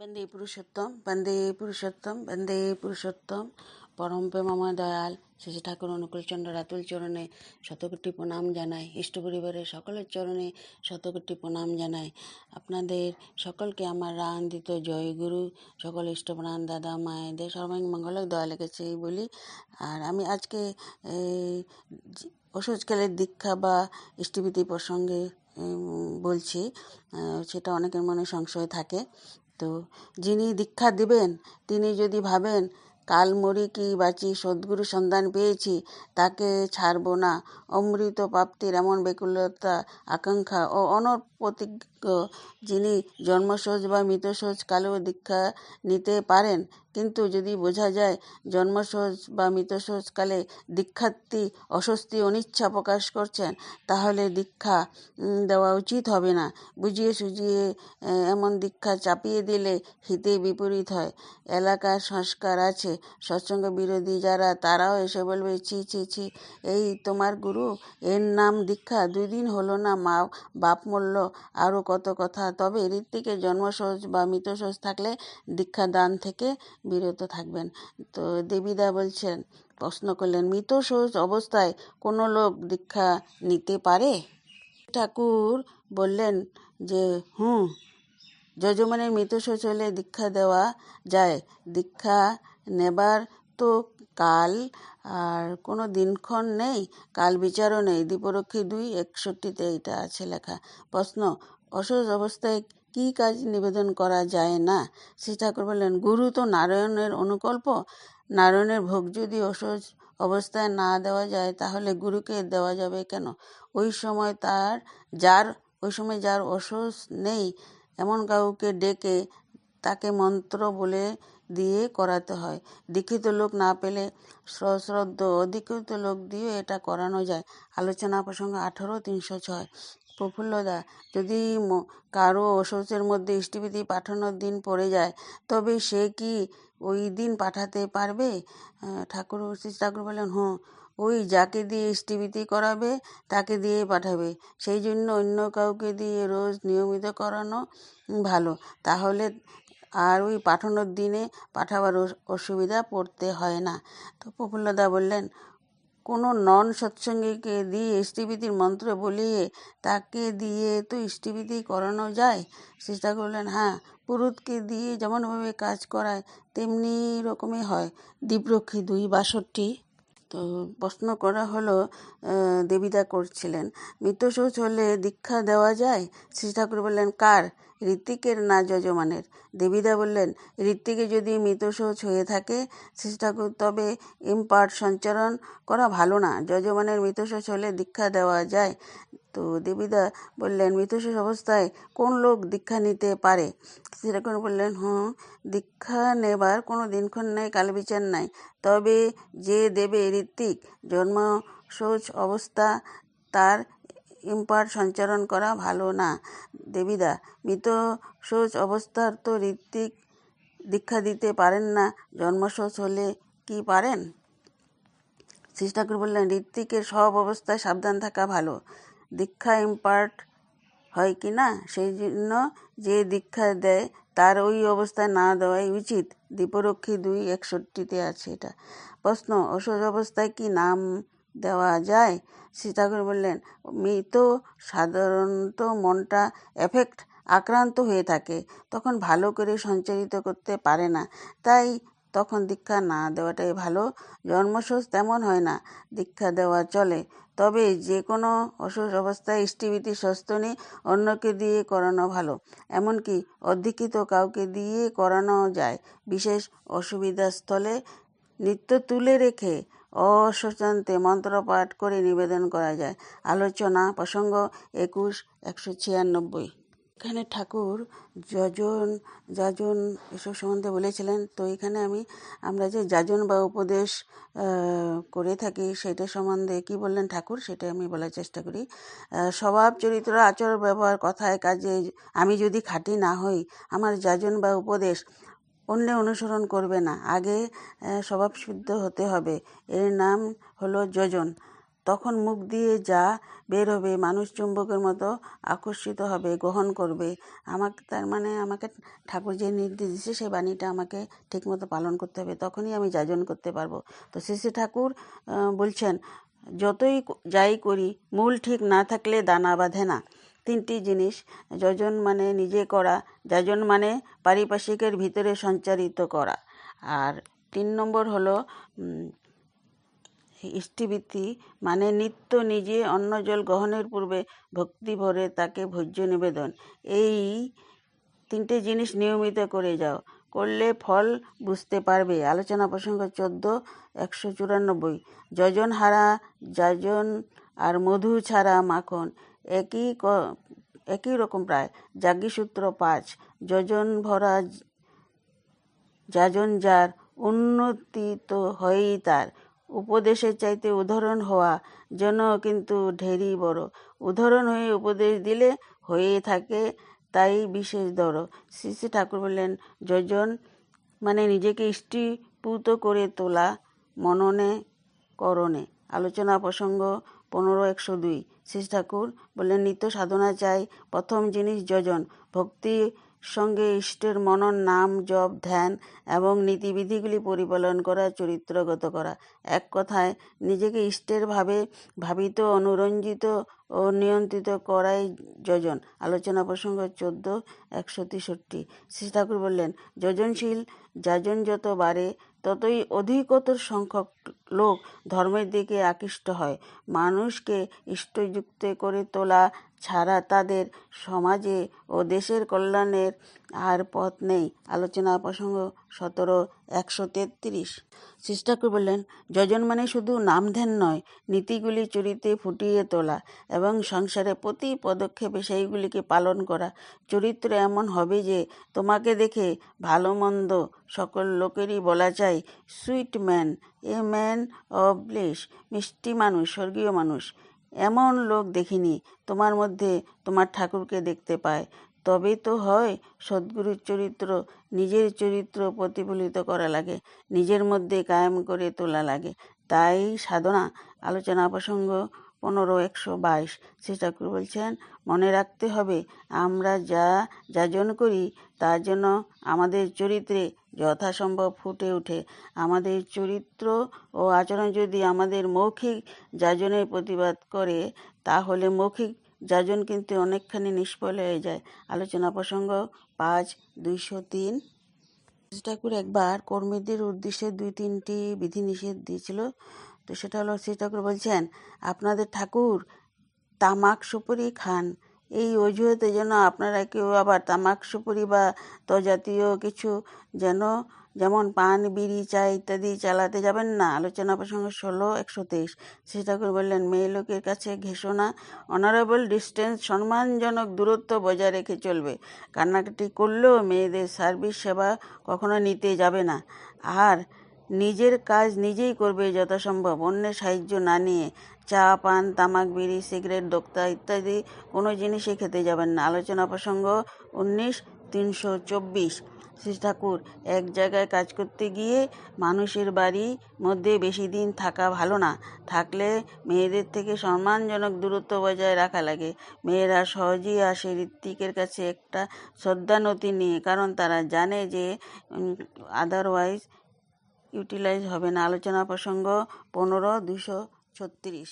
বন্দে পুরুষোত্তম বন্দে পুরুষোত্তম বন্দে পুরুষোত্তম পরম প্রেমময় দয়াল শ্রী ঠাকুর অনুকূলচন্দ্র রাতুল চরণে শতকোটি প্রণাম জানাই ইষ্ট পরিবারের সকলের চরণে শতকোটি প্রণাম জানাই আপনাদের সকলকে আমার আনন্দিত জয় গুরু সকল ইষ্টপ্রাণ দাদা মায়েদের সর্বাঙ্গ মঙ্গলক দয়া লেগেছে এই বলি আর আমি আজকে অসুজকালের দীক্ষা বা ইষ্টভীতি প্রসঙ্গে বলছি সেটা অনেকের মনে সংশয় থাকে তো যিনি দীক্ষা দিবেন, তিনি যদি ভাবেন, কাল মরি কি বাঁচি, সদ্গুরু সন্ধান পেয়েছি, তাকে ছাড়ব না, অমৃত প্রাপ্তির এমন বেকুলতা, আকাঙ্ক্ষা ও অনপ্রতিজ্ঞ যিনি জন্মসোজ বা মৃতসোজ কালেও দীক্ষা নিতে পারেন। কিন্তু যদি বোঝা যায় জন্মসোজ বা মৃতসোজ কালে দীক্ষার্থী অস্বস্তি, অনিচ্ছা প্রকাশ করছেন, তাহলে দীক্ষা দেওয়া উচিত হবে না। বুঝিয়ে সুঝিয়ে এমন দীক্ষা চাপিয়ে দিলে হিতে বিপরীত হয়। এলাকার সংস্কার আছে। সৎসঙ্গ বিরোধী যারা, তারাও এসে বলবে, ছি ছি ছি, এই তোমার গুরু? এর নাম দীক্ষা? দুদিন হলো না মা বাপ মূল্য আরও কত কথা। তবে ঋত্বিকের জন্মসোজ বা মৃতসোজ থাকলে দীক্ষা দান থেকে বিরত থাকবেন। তো দেবীদা বলছেন, প্রশ্ন করলেন মৃতসোজ অবস্থায় কোনো লোক দীক্ষা নিতে পারে? ঠাকুর বললেন যে, হুম, যজমানের মৃতশোচ হলে দীক্ষা দেওয়া যায়। দীক্ষা নেবার তো কাল, আর কোনো দিনক্ষণ নেই, কাল বিচারও নেই। দীপরক্ষী দুই একষট্টিতে এটা আছে লেখা। প্রশ্ন অসহজ অবস্থায় কি কাজ নিবেদন করা যায় না? শ্রী ঠাকুর বললেন, গুরু তো নারায়ণের অনুকল্প। নারায়ণের ভোগ যদি অসহজ অবস্থায় না দেওয়া যায়, তাহলে গুরুকে দেওয়া যাবে কেন? ওই সময় তার, যার, ওই সময় যার অসহজ নেই, এমন কাউকে ডেকে তাকে মন্ত্র বলে দিয়ে করাতে হয়। দীক্ষিত লোক না পেলে সশ্রদ্ধ, অধিকৃত লোক দিয়ে এটা করানো যায়। আলোচনা প্রসঙ্গ আঠারো, তিনশো ছয়। প্রফুল্লদা, যদি কারও অসহ্যের মধ্যে ইষ্টবিধি পাঠানোর দিন পড়ে যায়, তবে সে কি ওই দিন পাঠাতে পারবে? ঠাকুর শ্রী ঠাকুর বলেন, হুঁ, ওই যাকে দিয়ে ইষ্টবিধি করাবে, তাকে দিয়ে পাঠাবে। সেই জন্য অন্য কাউকে দিয়ে রোজ নিয়মিত করানো ভালো। তাহলে আর ওই পাঠানোর দিনে পাঠাবার অসুবিধা পড়তে হয় না। তো প্রফুল্লদা বললেন কোনো নন সৎসঙ্গীকে দিয়ে ইষ্টিবিধির মন্ত্র বলিয়ে তাকে দিয়ে তো ইষ্টিবিধি করানো যায়? চেষ্টা করলেন হ্যাঁ পুরুতকে দিয়ে যেমনভাবে কাজ করায়, তেমনি রকমই হয়। দ্বীপরক্ষী দুই বাষট্টি। তো প্রশ্ন করা হলো দেবীদা করছিলেন মৃতশোচ হলে দীক্ষা দেওয়া যায়? শ্রী ঠাকুর বললেন, কার? ঋত্বিকের না যজমানের। দেবীদা বললেন ঋত্বিকে যদি মৃতশোচ হয়ে থাকে শ্রী ঠাকুর তবে ইম্পার্ট সঞ্চারণ করা ভালো না। যজমানের মৃতশোচ হলে দীক্ষা দেওয়া যায়। তো দেবীদা বললেন মৃতশোচ অবস্থায় কোন লোক দীক্ষা নিতে পারে? সেরকম বললেন, হুঁ, দীক্ষা নেবার কোনো দিনক্ষণ নেই, কালবিচার নাই। তবে যে দেবে ঋত্বিক জন্ম শৌচ অবস্থা তার ইম্পার্ট সঞ্চারণ করা ভালো না। দেবীদা, মৃত শৌচ অবস্থার তো ঋত্বিক দীক্ষা দিতে পারেন না, জন্মশোচ হলে কি পারেন? শ্রী ঠাকুর বললেন, ঋত্বিকের সব অবস্থায় সাবধান থাকা ভালো। দীক্ষা ইম্পার্ট হয় কি না? সেই জন্য যে দীক্ষা দেয়, তার ওই অবস্থায় না দেওয়াই উচিত। দীপরক্ষী দুই একষট্টিতে আছে এটা। প্রশ্ন অসহজ অবস্থায় কি নাম দেওয়া যায়। ঠাকুর বললেন, মৃত সাধারণত মনটা এফেক্ট আক্রান্ত হয়ে থাকে, তখন ভালো করে সঞ্চারিত করতে পারে না। তাই তখন দীক্ষা না দেওয়াটাই ভালো। জন্মসোজ তেমন হয় না, দীক্ষা দেওয়া চলে। তবে যে কোনো অসুখ অবস্থায় ইষ্টিবিতি সস্তনি অন্যকে দিয়ে করানো ভালো। এমনকি অধিকৃত কাউকে দিয়ে করানো যায়। বিশেষ অসুবিধার স্থলে নিত্য তুলে রেখে অশ্বচান্তে মন্ত্রপাঠ করে নিবেদন করা যায়। আলোচনা প্রসঙ্গ একুশ, একশো ছিয়ানব্বই। এখানে ঠাকুর যজন, যাজন এসব সম্বন্ধে বলেছিলেন। তো এখানে আমি, আমরা যে যাজন বা উপদেশ করে থাকি সেটা সম্বন্ধে কি বললেন ঠাকুর, সেটা আমি বলার চেষ্টা করি। স্বভাব চরিত্র, আচরণ, ব্যবহার, কথায়, কাজে, আমি যদি খাঁটি না হই, আমার যাজন বা উপদেশ অন্য অনুসরণ করবে না। আগে আহ, স্বভাব শুদ্ধ হতে হবে। এর নাম হলো যোজন। তখন মুখ দিয়ে যা বের হবে মানুষ চুম্বকের মতো আকর্ষিত হবে গ্রহণ করবে। আমাকে তার মানে আমাকে ঠাকুর যে নির্দেশ দিচ্ছে সেই বাণীটা আমাকে ঠিকমতো পালন করতে হবে। তখনই আমি যাজন করতে পারব। তো শ্রী ঠাকুর বলছেন যতই যাই করি মূল ঠিক না থাকলে দানা বাঁধে না। তিনটি জিনিস, যজন মানে নিজে করা, যাজন মানে পারিপার্শ্বিকের ভিতরে সঞ্চারিত করা। আর তিন নম্বর হলো ইষ্টিবৃত্তি মানে নিত্য নিজে অন্ন জল গ্রহণের পূর্বে ভক্তি ভরে তাকে ভোজ্য নিবেদন। এই তিনটে জিনিস নিয়মিত করে যাও। করলে ফল বুঝতে পারবে। আলোচনা প্রসঙ্গ চোদ্দ, একশো চুরানব্বই। যজন হারা, যাজন আর মধু ছাড়া মাখন। একই একই রকম প্রায়। যাজ্ঞিসূত্র পাঁচ, যজন ভরা যাজন যার উন্নতি তো হয়ই তার। উপদেশের চাইতে উদাহরণ হওয়া যেন কিন্তু ঢেরি বড়। উদাহরণ হয়ে উপদেশ দিলে হয়ে থাকে তাই বিশেষ দর। শ্রী শ্রী ঠাকুর বললেন, যজন মানে নিজেকে ইষ্টিপুত করে তোলা মননে করণে। আলোচনা প্রসঙ্গ পনেরো একশো দুই। শ্রী ঠাকুর বললেন, নিত্য সাধনা চাই। প্রথম জিনিস যজন। ভক্তি সঙ্গে ইষ্টের মনন, নাম, জপ, ধ্যান এবং নীতিবিধিগুলি পরিপালন করা, চরিত্রগত করা। এক কথায়, নিজেকে ইষ্টের ভাবে ভাবিত, অনুরঞ্জিত ও নিয়ন্ত্রিত করাই যজন। আলোচনা প্রসঙ্গ চোদ্দ, একশো তেষট্টি। শ্রী ঠাকুর বললেন, যজনশীল, যাজন যত বাড়ে, ততই অধিকতর সংখ্যক লোক ধর্মের দিকে আকৃষ্ট হয়। মানুষকে ইষ্টযুক্ত করে তোলা ছাড়া তাদের সমাজে ও দেশের কল্যাণের আর পথ নেই। আলোচনা প্রসঙ্গ সতেরো, একশো তেত্রিশ। ঠাকুর বললেন, যজন মানে শুধু নাম ধ্যান নয়, নীতিগুলি চরিত্রে ফুটিয়ে তোলা এবং সংসারে প্রতি পদক্ষেপে সেইগুলিকে পালন করা। চরিত্র এমন হবে যে তোমাকে দেখে ভালো মন্দ সকল লোকেরই বলা চাই sweet man, a man of bliss, মিষ্টি মানুষ, স্বর্গীয় মানুষ। এমন লোক দেখিনি। তোমার মধ্যে তোমার ঠাকুরকে দেখতে পায়। তবেই তো হয় সদ্গুরুর চরিত্র নিজের চরিত্র প্রতিফলিত করা লাগে, নিজের মধ্যে কায়েম করে তোলা লাগে। তাই সাধনা, আলোচনা প্রসঙ্গ পনেরো, একশো বাইশ শ্রী ঠাকুর বলছেন মনে রাখতে হবে, আমরা যা যাজন করি তার জন্য আমাদের চরিত্রে যথাসম্ভব ফুটে ওঠে। আমাদের চরিত্র ও আচরণ যদি আমাদের মৌখিক যাজনের প্রতিবাদ করে, তাহলে মৌখিক যাজন কিন্তু অনেকখানি নিষ্ফল হয়ে যায়। আলোচনা প্রসঙ্গ পাঁচ, দুইশো তিন। ঠাকুর একবার কর্মীদের উদ্দেশ্যে দুই তিনটি বিধিনিষেধ দিয়েছিল। তো সেটা হলো শ্রী ঠাকুর বলছেন, আপনাদের ঠাকুর তামাক সুপুরি খান। এই অজুহাতে যেন আপনারা কেউ আবার তামাক সুপুরি বা তজাতীয় কিছু যেন যেমন পান, বিড়ি, চা ইত্যাদি চালাতে যাবেন না। আলোচনা প্রসঙ্গ ষোলো, একশো তেইশ। শ্রী ঠাকুর বললেন, মেয়ে লোকের কাছে ঘেঁষো না অনারেবল ডিস্টেন্স সম্মানজনক দূরত্ব বজায় রেখে চলবে। কান্নাকাটি করলেও মেয়েদের সার্ভিস সেবা কখনো নিতে যাবে না। আর নিজের কাজ নিজেই করবে যথাসম্ভব। অন্যের সাহায্য না নিয়ে চা, পান, তামাক, বিড়ি, সিগারেট, দোক্তা ইত্যাদি কোনো জিনিসই খেতে যাবেন না। আলোচনা প্রসঙ্গ উনিশ, তিনশো চব্বিশ। শ্রী ঠাকুর, এক জায়গায় কাজ করতে গিয়ে মানুষের বাড়ি মধ্যে বেশি দিন থাকা ভালো না। থাকলে মেয়েদের থেকে সম্মানজনক দূরত্ব বজায় রাখা লাগে। মেয়েরা সহজেই আসে ঋত্বিকের কাছে একটা শ্রদ্ধানতি নিয়ে, কারণ তারা জানে যে আদারওয়াইজ ইউটিলাইজ হবে না। আলোচনা প্রসঙ্গ পনেরো দুশো ছত্রিশ।